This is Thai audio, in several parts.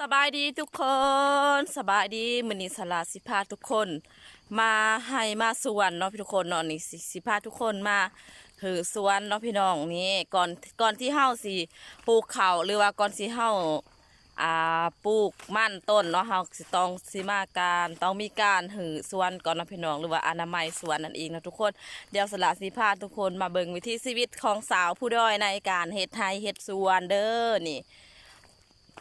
สบายดีทุกคนสบายดีมือนีสลาสิพาทุกคน มาให้มาสวนเนาะพี่ทุกคนเนาะนี่สิสิพาทุกคนมาถือสวนเนาะพี่น้องนี่ก่อนก่อนที่เฮาสิปลูกเขาวหรือว่าก่อนที่เฮาอ่าปลูกมั่นต้นเนาะเฮาสิต้องสิมาการต้องมีการหือสวนก่อนเนาะพี่น้องหรือว่าอนามัยสวนนั่นเองนะทุกคนเดี๋ยวสละสิพาทุกคนมาเบิ่งวิถีชีวิตของสาวผู้ด้อยในการเฮ็ดไทยเฮ็ดสวนเด้อนี่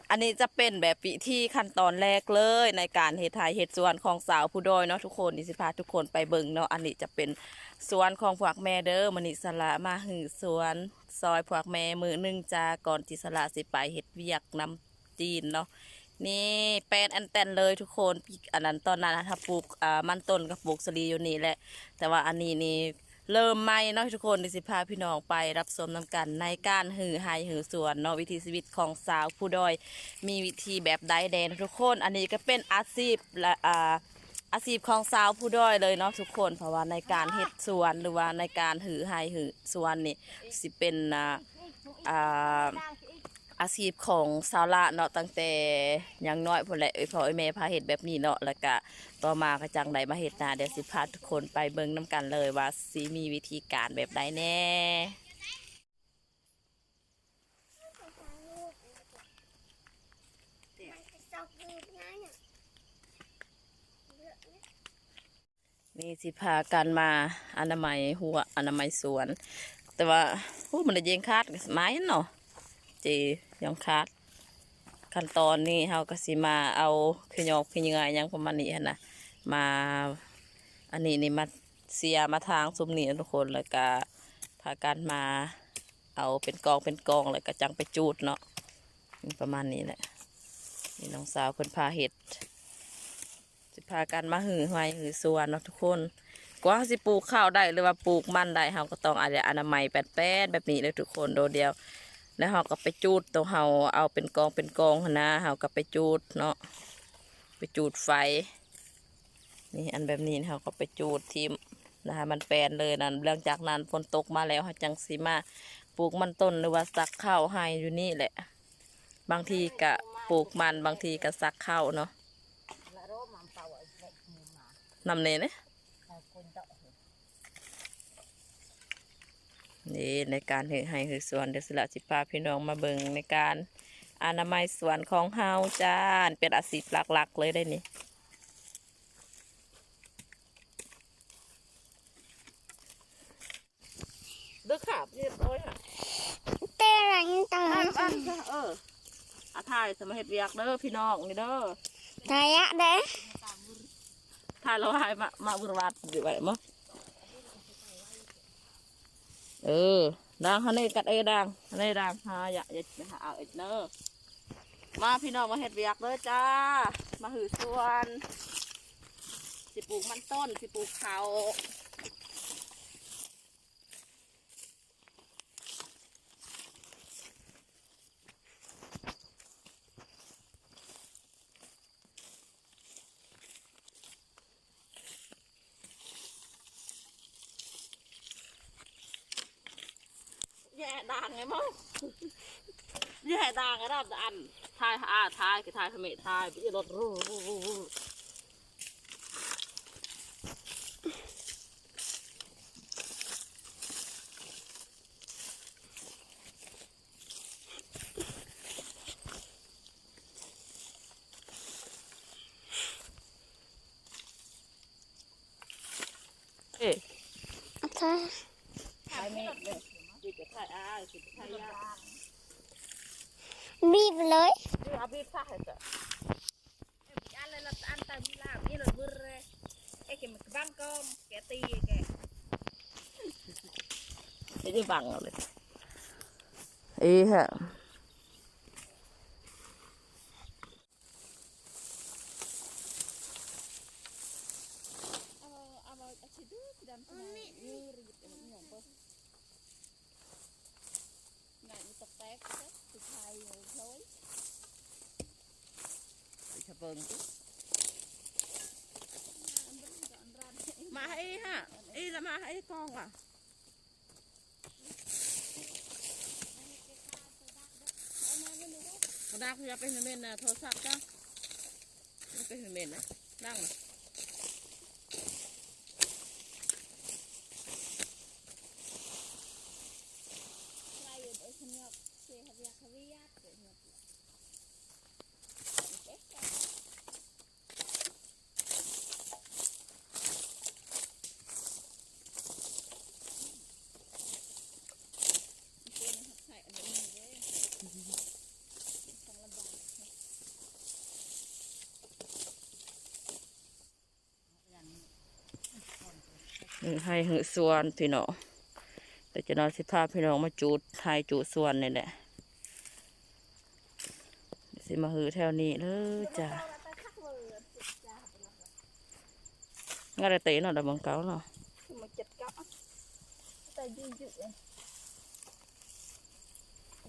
อันนี้จะเป็นแบบวิธีขั้นตอนแรกเลยในการเฮ็ดไทยเฮ็ดสวนของสาวผู้ดอยเนาะทุกคนดิสิพาทุกคนไปเบิ่งเนาะอันนี้จะเป็นสวนของพวกแม่เด้อมันนิสละมาหือสวนซอยพวกแม่มือหนึ่งจ้าก่อนที่สละสิไปเฮ็ดเวียกน้ำจีนเนาะนี่เป็นอันแตนเลยทุกคนอันนั้นตอนนั้นถ้าปลูกอ่ามันต้นกับปลูกสลีอยู่นี่แหละ แต่ว่าอันนี้นี่ เริ่มใหม่เนาะทุกคนดิสิพาพี่น้องไปรับชมนำกันในการหือหายหือสวนเนาะวิถีชีวิตของสาวผู้ดอย มีวิธีแบบใดแดนทุกคน อันนี้ก็เป็นอาชีพและอ่าอาชีพของสาวผู้ด้อยเลยเนาะทุกคนเพราะว่าในการเฮ็ดสวนหรือว่าในการหือหายหือสวนนี่สิเป็นอ่าอ่า อาชีพของสาวละเนาะตั้งแต่อยังน้อยพุ่นแหละเอ้ยพ่อเอ้ยแม่พาเฮ็ดแบบนี้เนาะแล้วก็ต่อมาก็จังไดมาเฮ็ดนาเดี๋ยวสิพาทุกคนไปเบิ่งน้กันเลยว่าสิมีวิธีการแบบใดแน่นี่สิพากันมาอนามัยหัวอนามัยสวน แต่ว่าพูดมันจะเยงคาดไม้เนาะ เจยังคาดขั้นตอนนี้เราก็สิมาเอาขยอกขยงายยังประมาณนี้นะมาอันนี้นี่มาเสียมาทางซุ้มนี่ทุกคนแล้วก็พากันมาเอาเป็นกองเป็นกองแล้วก็จังไปจูดเนาะประมาณนี้แหละนี่น้องสาวเพิ่นพาเห็ดสิพากันมาหือไว้หือสวนเนาะทุกคนกว่าสิปลูกข้าวได้หรือว่าปลูกมันได้เราก็ต้องอาจจะอนามัยแปดแปดแบบนี้เลยทุกคนโดยเดียว แล้วเราก็ไปจูดตัวเราเอาเป็นกองเป็นกองนะเราก็ไปจูดเนาะไปจูดไฟ นี่อันแบบนี้เราก็ไปจูดทิมนะคะมันแปลนเลยนั่นหลังจากนั้นฝนตกมาแล้วเราจังสีมาปลูกมันต้นหรือว่าซักข้าวให้อยู่นี่แหละ บางทีก็ปลูกมันบางทีก็ซักข้าวเนาะนำเนเนี่ย นี่ในการเหให้คือสวนเดยวสละสิพาพี่น้องมาเบิงในการอนามัยสวนของเฮาจ้าเป็นอาชีพหลักๆเลยได้นี่ดึกขาบเรียบร้อยค่ะเต้รังตังอ่านอ่านเอออาถ่ายสมาเฮ็ดเวียกเด้อพี่น้องนี่เด้อทายะเด้ถ่ายเราหายมามาบุรวัดอยู่ไว้มั้ง เออดังฮันนี่กัดเอดังฮันนี่ดังหาอย่าอย่าไปหาเอาอีกเด้อมาพี่น้องมาเฮ็ดเวียกเลยจ้า มาหือสวน สิปลูกมันต้น สิปลูกเขา แย่ดังไงมั้งแย่ดังไงรับอันทายอาทายคือทายเขมรทายไปรถรูรูรูรูเอ๊ะทาย ทายเมฆเลยดี จะทายอาสิทายยาบีบเลยดูอาบีบซะให้จ้ะ ăn lên là ăn tao đi làm như là mưa ra cái kìa một băng cơm kẻ tì kìa ไม่ได้บังเอาเลยเอ๊ะฮะ này như tập tác thì thay rồi thôi ชะเบิงมาให้ฮะเอ้ แล้วมาให้กองอะเกระดาษขยับไปเห็นเหมนนะโทรศัพท์จ้าไปเห็นเมนนะนั่งนะ ใครอยู่ไอ้คนเนี้ยเสียขยะขยะเสียเงิน ใส่อันนี้เลยของลำบาก นี่ ให้หือส่วนพี่น้องแต่จะนอนสิพาพี่น้องมาจูดให้จูดส่วนนี่แหละสิมาหือแถวนี้เลยจ้ะงานอะไรเตะเนาะดับบังเก้าเนาะคือมาจัดกับแต่ยืดยื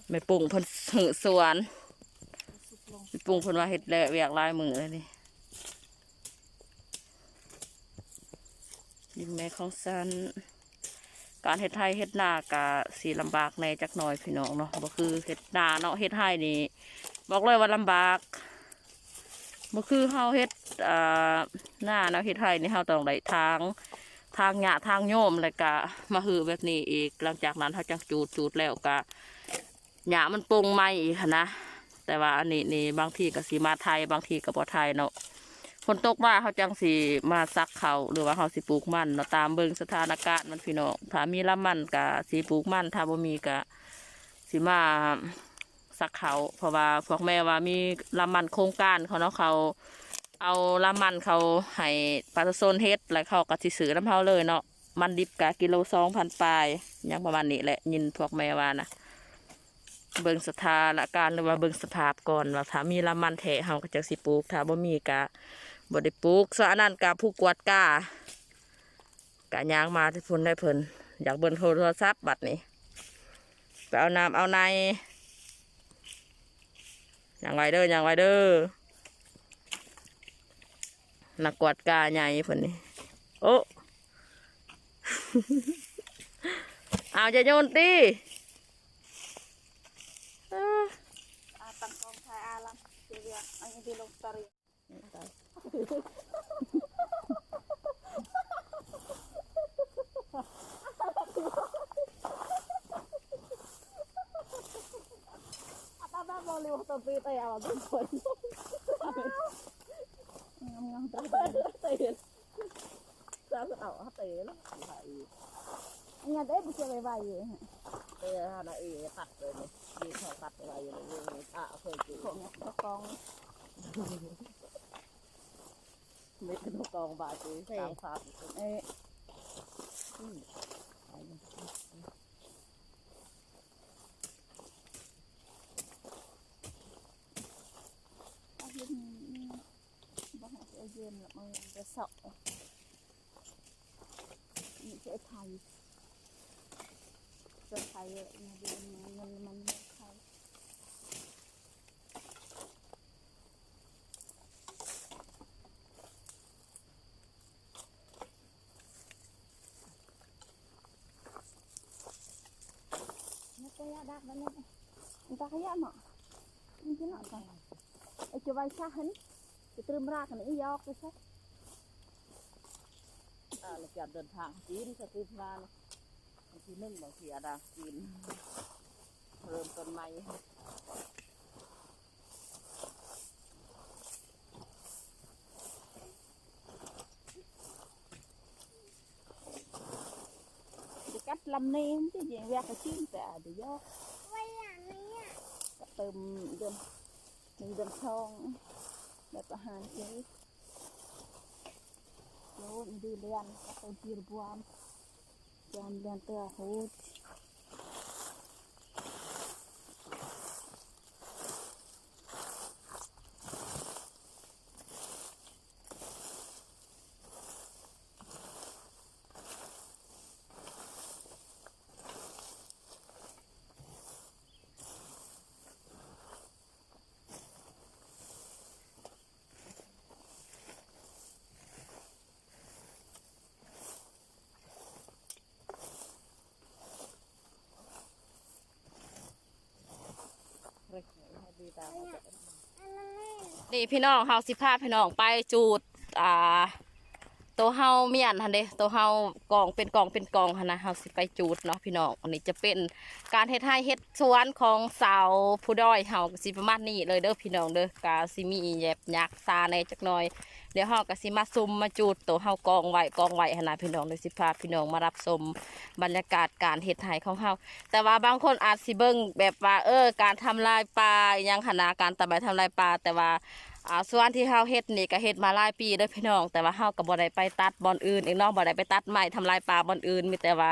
ไม่ปรุงเพิ่นหือสวนไม่ปรุงเพิ่นว่าเฮ็ดแล้วเวียกลายมือเลยนี่ยิมแม่ของสันการเฮ็ดไทยเฮ็ดนากะสีลำบากในจักหน่อยพี่น้องเนาะบ่คือเฮ็ดนาเนาะเฮ็ดไทยนี่บอกเลยว่าลำบากบ่คือเฮาเฮ็ดอ่าหน้าเนาะเฮ็ดไทยนี่เฮาต้องได้ทางทางหญ้าทางโยมแล้วก็มาหือแบบนี้อีกหลังจากนั้นเฮาจังจูดจูดแล้วก็ หญ้ามันปรุงใหม่อีกนะ แต่ว่าอันนี้นี่บางทีก็สีมาไทยบางทีก็บ่ไทยเนาะฝนตกมาเขาจังสีมาซักเขาหรือว่าเขาสิปลูกมันเนาะตามเบิงสถานการณ์มันพี่น้องถ้ามีละมันก็สีปลูกมันถ้าบ่มีก็สิมาซักเขาเพราะว่าพวกแม่ว่ามีละมันโครงการเขาเนาะเขาเอาละมันเขาให้ปลาโซนเฮ็ดแล้วเขาก็สิซื้อน้ำเฮาเลยเนาะมันดิบกะกิโลสองพันปลายอยังประมาณนี้แหละยินพวกแม่ว่านะ เบิ่งสถานการหรือว่าเบิ่งสภาพก่อนว่าถ้ามีละมันแท้เฮาก็จักสิปลูกถ้าบ่มีก็บ่ได้ปลูกส่วนอันนั้นก็ผู้กวดกากะย่างมาที่พุ่นได้เพิ่นอยากเบิ่งโทรศัพท์บัดนี้ไปเอาน้ำเอาในอย่างไวเด้ออย่างไวเด้อนักกวดกาใหญ่เพิ่นนี่โอ้ เอาจะโยนตี อาตังกองไทยอาลั มเสียอันนี้ดีลงสตอรี่อาตาบ้าบอลลิ วตัวปีเตยเอาดุนคนงามงามตาเตยสาวเอาเตยแล้วอันนี้ได้บุษบายอยู่ เออฮานาเอตัดเลยเนี่ยดีเขาตัดอะไรอยู่เลยอ่ะเคยกิน ของตะกอง ไม่เป็นกองบาจีสามครับ เอ้อาเล่นบ้าจะเย็นละมันจะสอบนี่จะไทยจะไทยมาดูมันมันมันไทยนี่ก็ยาดักแล้วเนี่ยมันตะขยะหมอมันจะหน่อยก่อนไอ้จะไว้ซะหันจะตรึมรากกันไอ้ยอกไปซะ อ่าเราจะเดินทางจีนสติพลานบ างทีนึ่งบางทีอะไรจีนเริ่มต้นใหม่จะกัดลำเนมจะยังแวกกระชิ้นแต่เดี๋ยวยอไว้อย่างนี้ก็เติมเดิมหนึ่งเดิมทองแบบอาหารเจ๊แล้วมีดีเรียนเติมปีรบวม จานเนี่พี่น้องเฮาสิพาพี่น้องไปจูด อ่าตัวเฮาเมียนหันเด้ตัวเฮากองเป็นกองเป็นกองหันนะเฮาสิไปจูดเนาะพี่น้องอันนี้จะเป็นการเฮ็ดให้เฮ็ดสวนของสาวผู้ด้อยเฮาสิประมาณนี้เลยเด้อพี่น้องเด้อกาสิมีแยบยักซาในจักหน่อย เดี๋ยวเฮาก็สิมาซุมมาจูดตัวเฮากองไว้กองไว้หนนะพี่น้องเดี๋ยสิพาพี่น้องมารับชมบรรยากาศการเฮ็ดไห้ของเฮาแต่ว่าบางคนอาจสิเบิ่งแบบว่าเออ การทำลายปลายังขนาการตะไบทำลายปลาแต่ว่าอ่าส่วนที่เฮาเฮ็ดนี่ก็เฮ็ดมาหลายปีเด้อพี่น้องแต่ว่าเฮาก็บ่ได้ไปตัดบอนอื่นอีกเนาะบ่ได้ไปตัดไม้ทำลายปลาบอนอื่นมีแต่ว่า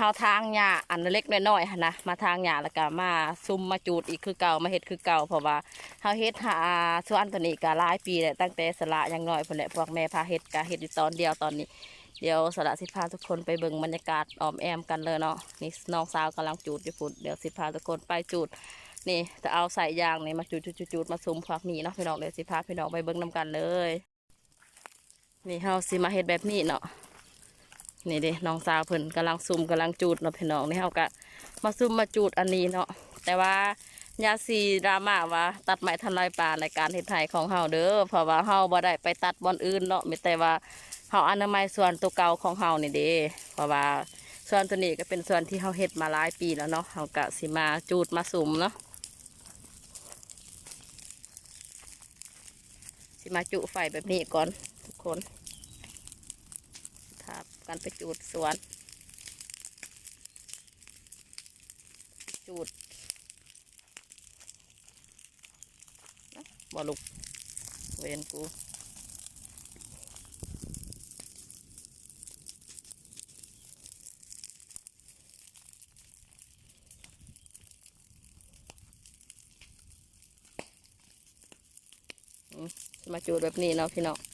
เฮาทางหญ้าอันเล็กน้อยๆหั่นนะมาทางหญ้าแล้วก็มาซุ่มมาจูดอีกคือเก่ามาเฮ็ดคือเก่าเพราะว่าเฮาเฮ็ดหาส่วนตัวนี้ก็หลายปีแล้วตั้งแต่สละยังน้อยพุ่นแหละพวกแม่พาเฮ็ดก็เฮ็ดอยู่ตอนเดียวตอนนี้ เดี๋ยวสละสิพาทุกคนไปเบิ่งบรรยากาศออมแอมกันเลยเนาะนี่น้องสาวกำลังจูดอยู่พุ่นเดี๋ยวสิพาทุกคนไปจูดนี่จะเอาใส่ยางนี่มาจูดจูดจูดมาซุ่มฝักนี่เนาะพี่น้องเดี๋ยวสิพาพี่น้องไปเบิ่งนํกันเลย นี่เฮาสิมาเฮ็ดแบบนี้เนาะ นี่เด้น้องสาวเพิ่นกำลังซุ่มกำลังจูดเนาะพี่น้องนี่เฮาก็มาซุ่มมาจูดอันนี้เนาะแต่ว่ายาสีดราม่าว่า ตัดไม้ทำลายป่าในการเฮ็ดไห้ของเฮาเด้อเพราะว่าเฮาบ่ได้ไปตัดบอนอื่นเนาะมีแต่ว่าเฮาอนามัยส่วนตัวเก่าของเฮานี่เด้เพราะว่าส่วนตัวนี้ก็เป็นส่วนที่เฮาเฮ็ดมาหลายปีแล้วเนาะเฮาก็สิมาจูดมาสุมเนาะสิมาจุไฟแบบนี้ก่อนทุกคน กันไปจูดสวน จูดนะบ่ลุกเวนกูมาจูดแบบนี้เนาะพี่น้อง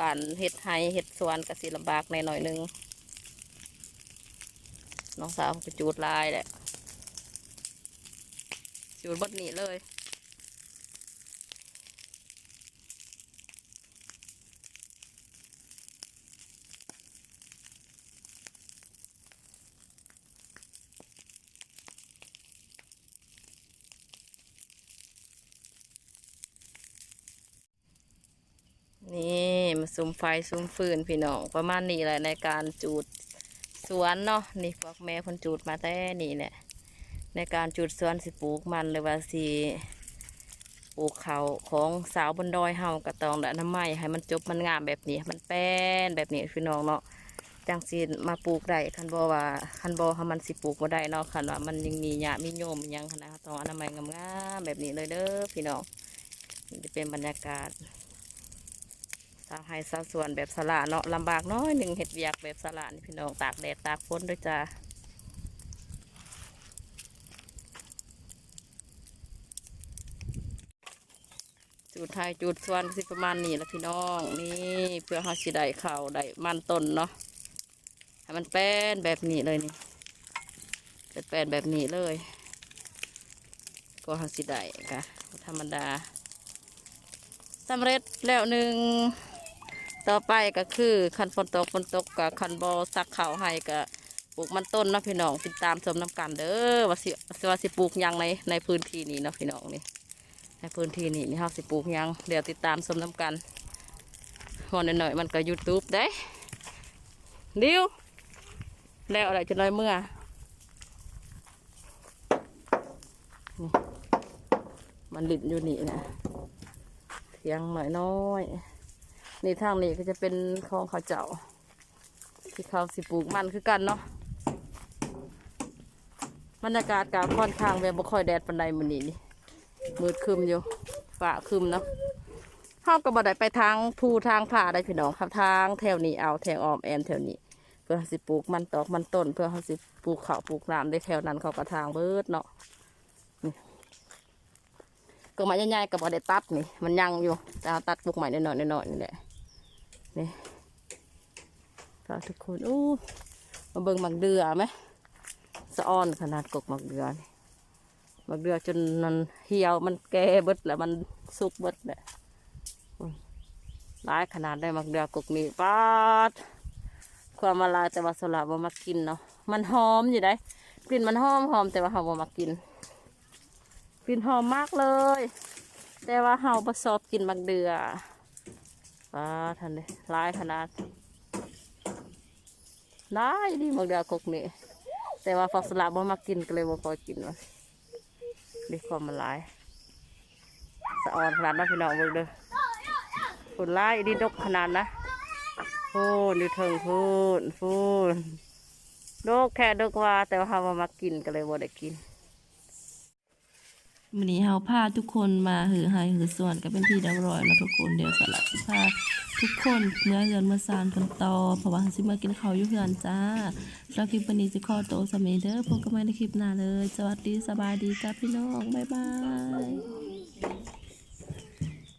การเห็ดไฮเห็ดสวนกสิลำบากในหน่อยนึงน้องสาวไปจูดลายแหละจูดบดหนีเลย นี่มาซุมไฟซุมฟืนพี่น้องประมาณนี้แหละในการจูดสวนเนาะนี่พวกแม่คนจูดมาแต่นี่แหละในการจูดสวนสิปลูกมันหรือว่าสิปลูกเขาของสาวบนดอยเฮากระตองและน้ำไม้ให้มันจบมันงามแบบนี้ มันแป้นแบบนี้พี่น้องเนาะจังสิมาปลูกได้คันบอว่าคันบอเขามันสิปลูกบ่ได้เนาะคันว่ามันยังมีหญ้ามีโยมยังหั้นนะต้องอนามัยงามๆแบบนี้เลยเด้อพี่น้องนี่จะเป็นบรรยากาศ สาวให้สาวส่วนแบบสละเนาะลำบากน้อยหนึ่งเห็ดเวียกแบบสละนี่พี่น้องตากแดดตากฝนด้วยจ้าจูดไทยจูดส่วนสิประมาณนี้ละพี่น้องนี่เพื่อเฮาสิได้ข้าวได้มันต้นเนาะให้มันแป้นแบบนี้เลยนี่เป็นแป้นแบบนี้เลย ก็เฮาสิได้กะธรรมดาสำเร็จแล้วหนึ่ง ต่อไปก็คือคันฝนตกฝนตกกับคันบอสักเข่าให้ก็ปลูกมันต้นนะพี่น้องติดตามชมน้ำกันเด้อว่าสิว่าสิปลูกยังในในพื้นที่นี้นะพี่น้องนี่ในพื้นที่นี้นี่เฮาสิปลูกยังเดี๋ยวติดตามชมน้ำกันวันหน่อยมันก็ยูทูบได้ดิวแล้วอะไรจะน้อยเมื่อมันหลินอยู่นี่นะเทียงหน่อยน้อย นี่ทางนี้ก็จะเป็นคลองเขาเจ้า ที่เขาสิปลูกมันคือกันเนาะบรรยากาศกาค่อนข้างแบบบ่ค่อยแดดปานใดมื้อนี้นี่มืดคึมอยู่ฝ่าคึมเนาะเฮาก็บ่ได้ไปทางภูทางผาได้พี่น้องครับทางแถวนี้เอาแถวออมแอนแถวนี้ เพื่อสิปลูกมันตอกมันต้น เพื่อเขาสิปลูกข้าวปลูกน้ำได้แถวนั้นเขาก็ทางเบิดเนาะก็ม้ใหญ่ๆกับบ่ได้ตัดนี่ มันยังอยู่แต่เอาตัดปลูกใหม่น้อยๆน้อยๆนี่แหละ นี่ฝากทุกคนอู้มาเบิ่งหมักเดือไหมสะอ้อนขนาดกกหมักเดือนี่หมักเดือจนมันเหี่ยวมันแก่เบิดแล้วมันสุกเบิดแหละอุ้ยหลายขนาดได้หมักเดือกกนี่ปาดความมาลายแต่ว่าสลับว่ามากินเนาะมันหอมอยู่ได้กลิ่นมันหอมหอมแต่ว่าเราบ่มากินกลิ่นหอมมากเลย แต่ว่าเฮาประสอบกินบักเดือ ว้าทันเลยร้ายขนาดร้ายดีบักเดือกกนี่แต่ว่าฟอกสลับบ่มากินก็เลยบ่พอกินวะดีความมันร้ายสะออนขนาดนั้นพี่น้องเบิ่งเด้อฝนร้ายดีดกขนาดนะพูนอยู่เทิงพูนพูนดกแค่ดกว่าแต่ว่าเฮาบ่มากินก็เลยบ่ได้กิน มันนี้เฮาพาทุกคนมาหือไฮหือส่วนก็เป็นที่เรียบร้อยแล้วทุกคนเดี๋ยวสลับสิพาทุกคนเมื่อเรือนมาซานกันต่อเพราะว่าสิมากินข้าวอยู่เฮือนจ้าแล้วคลิปวันนี้จะขอโตวสมัยเด้อพบกันใหม่ในคลิปหน้าเลยสวัสดีสบายดีจ้าพี่น้องบ๊ายบาย